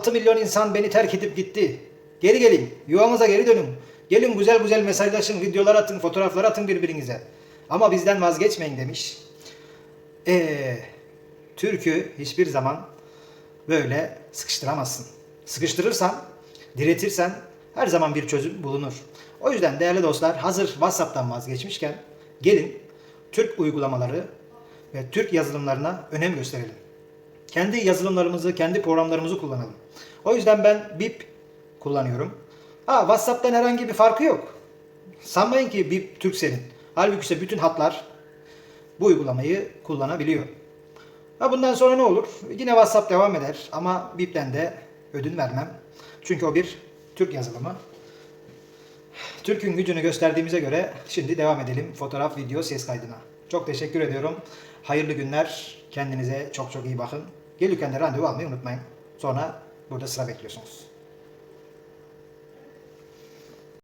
6 milyon insan beni terk edip gitti. Geri gelin. Yuvamıza geri dönün. Gelin güzel güzel mesajlaşın, videolar atın, fotoğraflar atın birbirinize. Ama bizden vazgeçmeyin demiş. Eee Türk'ü hiçbir zaman böyle sıkıştıramazsın. Sıkıştırırsan, diretirsen her zaman bir çözüm bulunur. O yüzden değerli dostlar hazır WhatsApp'tan vazgeçmişken gelin Türk uygulamaları ve Türk yazılımlarına önem gösterelim. Kendi yazılımlarımızı, kendi programlarımızı kullanalım. O yüzden ben BIP kullanıyorum. Ha WhatsApp'tan herhangi bir farkı yok. Sanmayın ki BIP Turkcell'in. Halbuki ise bütün hatlar bu uygulamayı kullanabiliyor. Ha bundan sonra ne olur? Yine WhatsApp devam eder ama BIP'ten de ödün vermem. Çünkü o bir Türk yazılımı. Türk'ün gücünü gösterdiğimize göre şimdi devam edelim fotoğraf, video, ses kaydına. Çok teşekkür ediyorum. Hayırlı günler. Kendinize çok çok iyi bakın. Gelirken de randevu almayı unutmayın. Sonra burada sıra bekliyorsunuz.